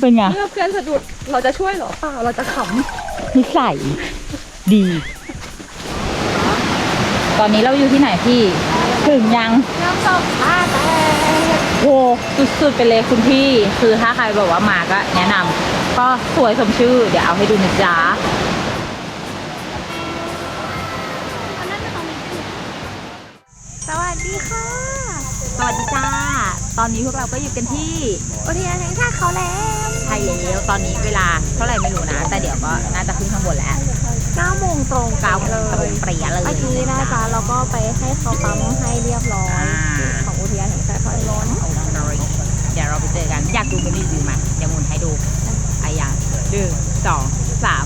เป็นไง เมื่อเพื่อนสะดุดเราจะช่วยเหรอเปล่าเราจะขนิสัยดี ตอนนี้เราอยู่ที่ไหนพี่ ถึงยังำน้ำตกท่าแตกโอ้สุดๆไปเลยคุณพี่ คือถ้าใครแบบว่ามาก็แนะนำก็สวยสมชื่อ เดี๋ยวเอาให้ดูนะจ๊ะสวัสดีค่ะ สวัสดีจ้า ตอนนี้พวกเราก็อยู่กันที่อุทยานแห่งชาติเขาแหลมไทยแล้วตอนนี้เวลาเท่าไหร่ไม่รู้นะ แต่เดี๋ยวก็น่าจะขึ้นข้างบนแล้ว9โมงตรงเก้าโมเลงตรงยเปรียเลยเมื่อกี้นะจ๊ะเราก็ไปให้เขาปั๊มให้เรียบร้อยอ่าของอุทยานแห่งชาติเขาแหลมเอาเลยเดี๋ยวเราไปเจอกันอยากดูมินิวิวไหมเดี๋ยวหมุนให้ดูไอ้ยังหนึ่งสองสาม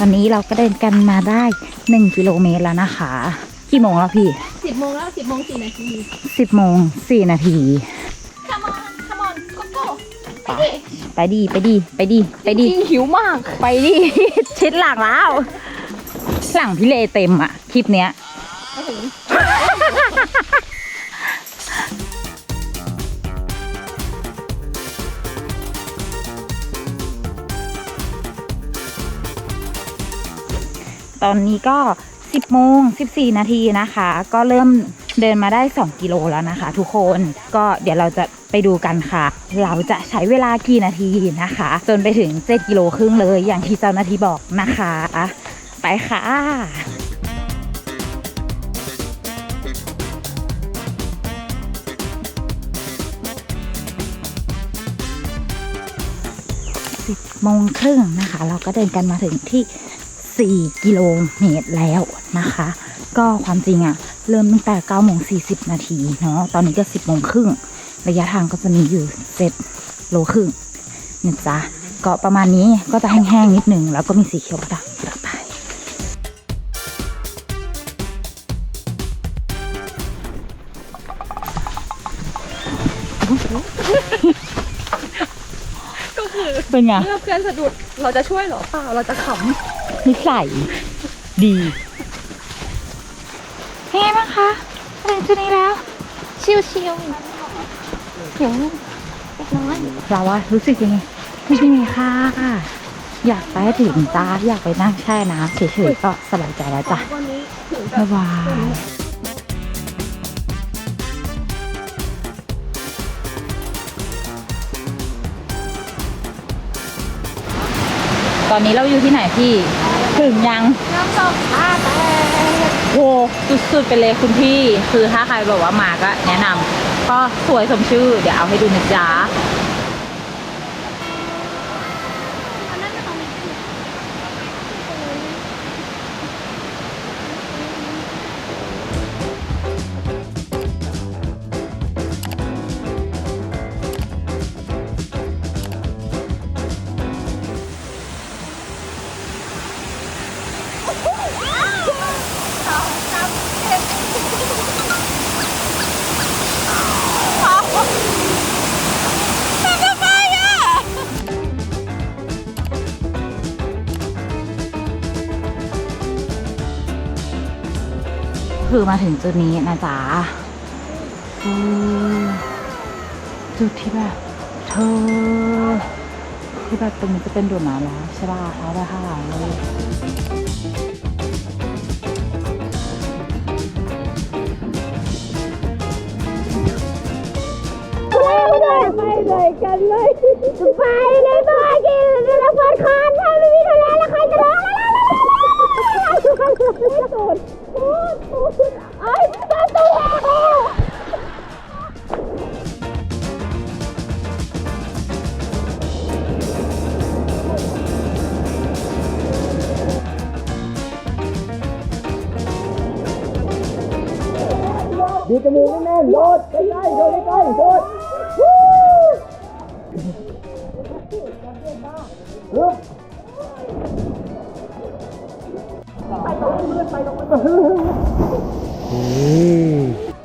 ตอนนี้เราก็เดินกันมาได้ 1 กิโลเมตรแล้วนะคะ กี่โมงแล้วพี่สิบโมงแล้วสิบโมงสี่นาที10โมง4นาที Come on Come on โกโก้ไปดีไปดีไปดีไปดี จริงหิวมาก ไปดิ ชิดหลังแล้ว หลังพี่เลเต็มอะคลิปเนี้ยไม่ถึง ตอนนี้ก็ 10โมง14 นาทีนะคะ ก็เริ่มเดินมาได้ 2 กิโลแล้วนะคะ ทุกคนก็เดี๋ยวเราจะไปดูกันค่ะ เราจะใช้เวลากี่นาทีนะคะ จนไปถึง 7 กิโลครึ่งเลยอย่างที่เจ้าหน้าที่บอกนะคะ ไปค่ะสิบโมงครึ่งนะคะ เราก็เดินกันมาถึงที่ 4 กิโลเมตรแล้วนะคะ ก็ความจริงอะเริ่มตั้งแต่9โมง40 นาทีเนาะตอนนี้ก็ 10โมงครึ่งระยะทางก็จะมีอยู่ 7 โลครึ่งนะจ๊ะก็ประมาณนี้ก็จะแห้งๆนิดนึงแล้วก็มีสีเขียวประดับ คือเป็นไง เมื่อเพื่อนสะดุดเราจะช่วยเหรอเปล่าเราจะขนิสัยดีเป็นไงบ้างคะมาถึงจุดนี้แล้วำชิวชิวหิวเล็กน้อยเราอะรู้สึกยังไงรู้สึกยังไงคะอยากไปให้ถึงจ้าอยากไปนั่งแช่น้ำเฉยๆก็สบายใจแล้วจ้ะวันนี้ถึงแบบ๊าบยบาย ตอนนี้เราอยู่ที่ไหนพี่ ถึงยังน้ำตกท่าแตกโอ้สุดๆไปเลยคุณพี่ คือถ้าใครแบบว่ามาก็แนะนำก็สวยสมชื่อ เดี๋ยวเอาให้ดูนะจ๊ะ คือมาถึงจุดนี้นะจ๊ะจุดที่แบบเธอ ที่แบบตรงนี้จะเป็นด่วนน้ำแล้วใช่ป่ะเอาไปข้างหลังเลยไปเลยกันเลยไปเลยตัวกินแล้วเปิดคอนถ้าไม่มีทะเลแล้วใครจะร้อง มูกแน่นๆโดดใกล้ๆโดดใกล้ๆโดดฮึบไปตรงนี้ไปตรงนี้